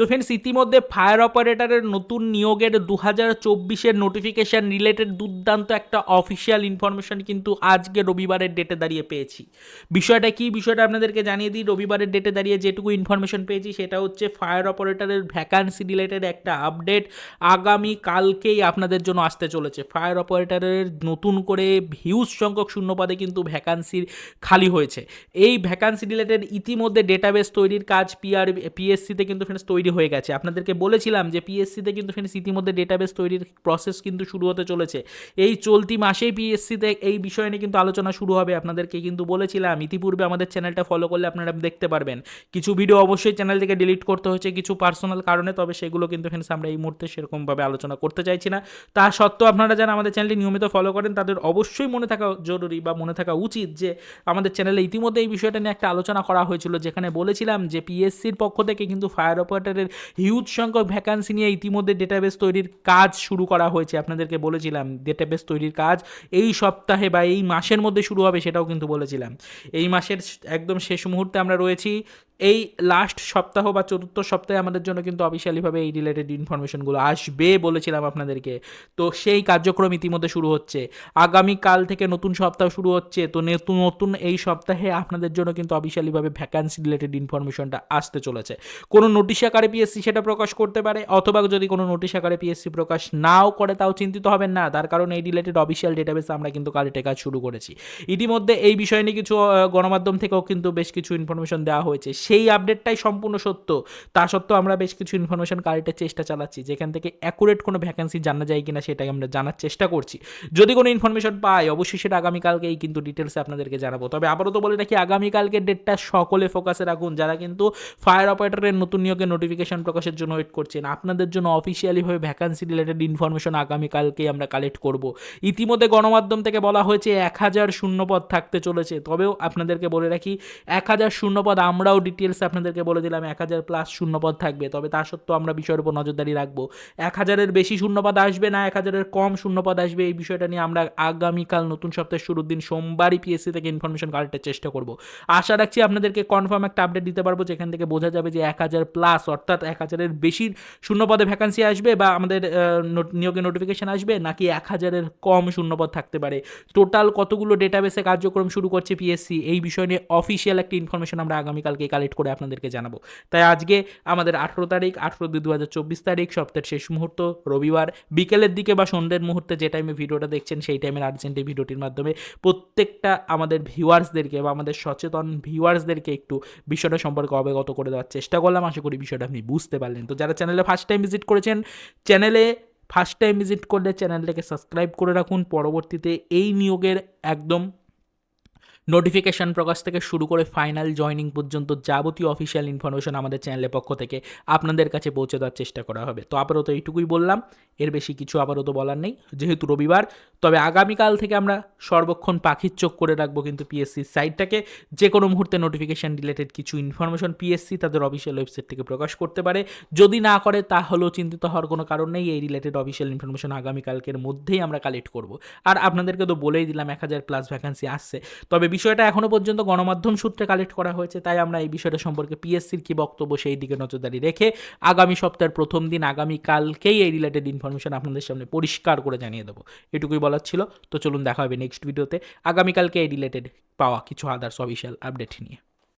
তো ফ্রেন্ডস ইতিমধ্যে ফায়ার অপারেটরের নতুন নিয়োগের দু হাজার চব্বিশের নোটিফিকেশান রিলেটেড দুর্দান্ত একটা অফিসিয়াল ইনফরমেশন কিন্তু আজকে রবিবারের ডেটে দাঁড়িয়ে পেয়েছি। বিষয়টা কি? বিষয়টা আপনাদেরকে জানিয়ে দিই। রবিবারের ডেটে দাঁড়িয়ে যেটুকু ইনফরমেশন পেয়েছি, সেটা হচ্ছে ফায়ার অপারেটরের ভ্যাকান্সি রিলেটেড একটা আপডেট আগামী কালকেই আপনাদের জন্য আসতে চলেছে। ফায়ার অপারেটরের নতুন করে হিউজ সংখ্যক শূন্যপদে কিন্তু ভ্যাকান্সি খালি হয়েছে। এই ভ্যাকান্সি রিলেটেড ইতিমধ্যে ডেটাবেস তৈরির কাজ পিআর পিএসসিতে কিন্তু ফ্রেন্ডস তৈরি হয়ে গেছে। আপনাদেরকে বলেছিলাম যে পিএসসিতে কিন্তু ফ্রেন্ডস ইতিমধ্যে ডেটাবেস তৈরির প্রসেস কিন্তু শুরু হতে চলেছে। এই চলতি মাসেই পিএসসিতে এই বিষয় নিয়ে কিন্তু আলোচনা শুরু হবে। আপনাদেরকে কিন্তু বলেছিলাম, ইতিপূর্বে আমাদের চ্যানেলটা ফলো করলে আপনারা দেখতে পারবেন। কিছু ভিডিও অবশ্যই চ্যানেল থেকে ডিলিট করতে হয়েছে, কিছু পার্সোনাল কারণে, তবে সেগুলো কিন্তু ফ্রেন্ডস আমরা এই মুহূর্তে সেরকমভাবে আলোচনা করতে চাইছি না। তা সত্ত্বেও আপনারা যারা আমাদের চ্যানেলটি নিয়মিত ফলো করেন, তাদের অবশ্যই মনে থাকা জরুরি বা মনে থাকা উচিত যে আমাদের চ্যানেলে ইতিমধ্যে এই বিষয়টা নিয়ে একটা আলোচনা করা হয়েছিল, যেখানে বলেছিলাম যে পিএসসির পক্ষ থেকে কিন্তু ফায়ার অপারেটরের হিউজ সংখ্যক ভ্যাকান্সি নিয়ে ইতিমধ্যে ডেটাবেস তৈরির কাজ শুরু করা হয়েছে, আপনাদেরকে বলেছিলাম। ডেটাবেস তৈরির কাজ এই সপ্তাহে বা এই মাসের মধ্যে শুরু হবে সেটাও কিন্তু বলেছিলাম। এই মাসের একদম শেষ মুহূর্তে আমরা রয়েছি। এই লাস্ট সপ্তাহ বা চতুর্থ সপ্তাহে আমাদের জন্য কিন্তু অফিসিয়ালিভাবে এই রিলেটেড ইনফরমেশনগুলো আসবে বলেছিলাম আপনাদেরকে। তো সেই কার্যক্রম ইতিমধ্যে শুরু হচ্ছে। আগামীকাল থেকে নতুন সপ্তাহ শুরু হচ্ছে। তো নতুন নতুন এই সপ্তাহে আপনাদের জন্য কিন্তু অফিসিয়ালিভাবে ভ্যাকান্সি রিলেটেড ইনফরমেশনটা আসতে চলেছে। কোনো নোটিশ আকারে পিএসসি সেটা প্রকাশ করতে পারে, অথবা যদি কোনো নোটিশ আকারে পিএসসি প্রকাশ নাও করে তাও চিন্তিত হবেন না। তার কারণ এই রিলেটেড অফিসিয়াল ডেটাবেস আমরা কিন্তু কালেক্টে কাজ শুরু করেছি। ইতিমধ্যে এই বিষয় নিয়ে কিছু গণমাধ্যম থেকেও কিন্তু বেশ কিছু ইনফরমেশন দেওয়া হয়েছে। সেই আপডেটটাই সম্পূর্ণ সত্য। তা সত্ত্বেও আমরা বেশ কিছু ইনফরমেশন কালেক্টের চেষ্টা চালাচ্ছি, যেখান থেকে অ্যাকুরেট কোনো ভ্যাকেন্সি জানা যায় কিনা সেটাই আমরা জানার চেষ্টা করছি। যদি কোনো ইনফরমেশন পাই, অবশ্যই সেটা আগামীকালকেই কিন্তু ডিটেলসে আপনাদেরকে জানাব। তবে আবারও তো বলে রাখি, আগামীকালকের ডেটটা সকলে ফোকাসে রাখুন। যারা কিন্তু ফায়ার অপারেটরের নতুন নিয়োগের নোটিফিকেশন প্রকাশের জন্য ওয়েট করছেন, আপনাদের জন্য অফিসিয়ালিভাবে ভ্যাকান্সি রিলেটেড ইনফরমেশন আগামীকালকেই আমরা কালেক্ট করব। ইতিমধ্যে গণমাধ্যম থেকে বলা হয়েছে, এক হাজার শূন্যপদ থাকতে চলেছে। তবেও আপনাদেরকে বলে রাখি, এক হাজার শূন্যপদ আমরাও ডিটেলস আপনাদেরকে বলে দিলাম, এক হাজার প্লাস শূন্যপদ থাকবে। তবে তা সত্ত্বেও আমরা বিষয়ের উপর নজরদারি রাখব। এক হাজারের বেশি শূন্যপদ আসবে না, এক হাজারের কম শূন্যপদ আসবে। এই বিষয়টা নিয়ে আমরা আগামীকাল নতুন সপ্তাহের শুরুর দিন সোমবারই পিএসসি থেকে ইনফরমেশন কালেক্টের চেষ্টা করব। আশা রাখছি আপনাদেরকে কনফার্ম একটা আপডেট দিতে পারব, যেখান থেকে বোঝা যাবে যে এক হাজার প্লাস অর্থাৎ এক হাজারের বেশি শূন্যপদে ভ্যাকান্সি আসবে বা আমাদের নিয়োগের নোটিফিকেশন আসবে, নাকি এক হাজারের কম শূন্যপদ থাকতে পারে। টোটাল কতগুলো ডেটাবেসে কার্যক্রম শুরু করছে পিএসসি এই বিষয় নিয়ে অফিসিয়াল একটা ইনফরমেশন আমরা আগামীকালকে কালেক্ট করে আপনাদেরকে জানাব। তাই আজকে আমাদের আঠেরো তারিখ, আঠেরো দুই দু হাজার চব্বিশ তারিখ, সপ্তাহের শেষ মুহূর্ত, রবিবার, বিকেলের দিকে বা সন্ধ্যের মুহূর্তে যে টাইমে ভিডিওটা দেখছেন, সেই টাইমের আর্জেন্ট এই ভিডিওটির মাধ্যমে প্রত্যেকটা আমাদের ভিউয়ার্সদেরকে বা আমাদের সচেতন ভিউয়ার্সদেরকে একটু বিষয়টা সম্পর্কে অবগত করে দেওয়ার চেষ্টা করলাম। আশা করি বিষয়টা আপনি বুঝতে পারলেন। তো যারা চ্যানেলে ফার্স্ট টাইম ভিজিট করেছেন চ্যানেলে ফার্স্ট টাইম ভিজিট করলে চ্যানেলটাকে সাবস্ক্রাইব করে রাখুন। পরবর্তীতে এই নিয়োগের একদম নোটিফিকেশান প্রকাশ থেকে শুরু করে ফাইনাল জয়নিং পর্যন্ত যাবতীয় অফিসিয়াল ইনফরমেশন আমাদের চ্যানেলের পক্ষ থেকে আপনাদের কাছে পৌঁছে দেওয়ার চেষ্টা করা হবে। তো আপাতত এইটুকুই বললাম। এর বেশি কিছু আপাতত বলার নেই। যেহেতু রবিবার, তবে আগামীকাল থেকে আমরা সর্বক্ষণ পাখির চোখ করে রাখব কিন্তু পিএসসি সাইটটাকে যে কোনো মুহূর্তে নোটিফিকেশান রিলেটেড কিছু ইনফরমেশন পিএসসি তাদের অফিসিয়াল ওয়েবসাইট থেকে প্রকাশ করতে পারে। যদি না করে, তাহলেও চিন্তিত হওয়ার কোনো কারণ নেই। এই রিলেটেড অফিসিয়াল ইনফরমেশন আগামীকালকের মধ্যেই আমরা কালেক্ট করব। আর আপনাদেরকে তো বলেই দিলাম, এক হাজার প্লাস ভ্যাকান্সি আসছে। তবে বিষয়টা এখনও পর্যন্ত গণমাধ্যম সূত্রে কালেক্ট করা হয়েছে, তাই আমরা এই বিষয়টা সম্পর্কে পিএসসির কী বক্তব্য সেই দিকে নজরদারি রেখে আগামী সপ্তাহের প্রথম দিন আগামীকালকেই এই রিলেটেড ইনফরমেশন আপনাদের সামনে পরিষ্কার করে জানিয়ে দেবো। এটুকুই বলার ছিল। তো চলুন দেখা হবে নেক্সট ভিডিওতে আগামীকালকে এই রিলেটেড পাওয়া কিছু আদার্স অফিসিয়াল আপডেট নিয়ে।